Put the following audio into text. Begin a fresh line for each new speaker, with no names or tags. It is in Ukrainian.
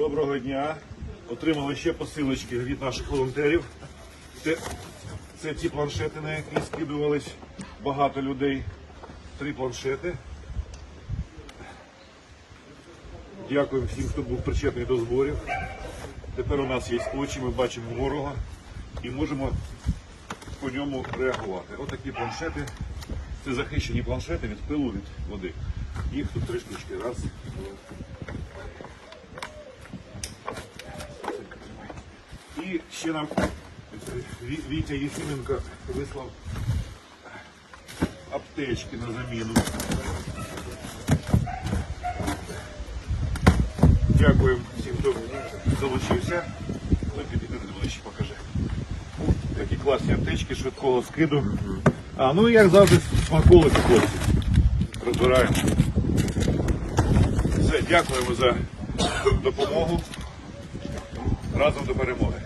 Доброго дня. Отримали ще посилочки від наших волонтерів. Це, це ті планшети, на які скидувались багато людей. Три планшети. Дякуємо всім, хто був причетний до зборів. Тепер у нас є очі, ми бачимо ворога і можемо по ньому реагувати. Отакі планшети. Це захищені планшети від пилу від води. Їх тут три штучки. Раз. І ще нам Вітя Єфименко вислав аптечки на заміну. Дякуємо всім, хто долучився. Ну, підійди ближче, покажи. Такі класні аптечки швидкого скиду. А, ну і як завжди, смаколики хлопці. Розбираємо. Все, дякуємо за допомогу. Разом до перемоги.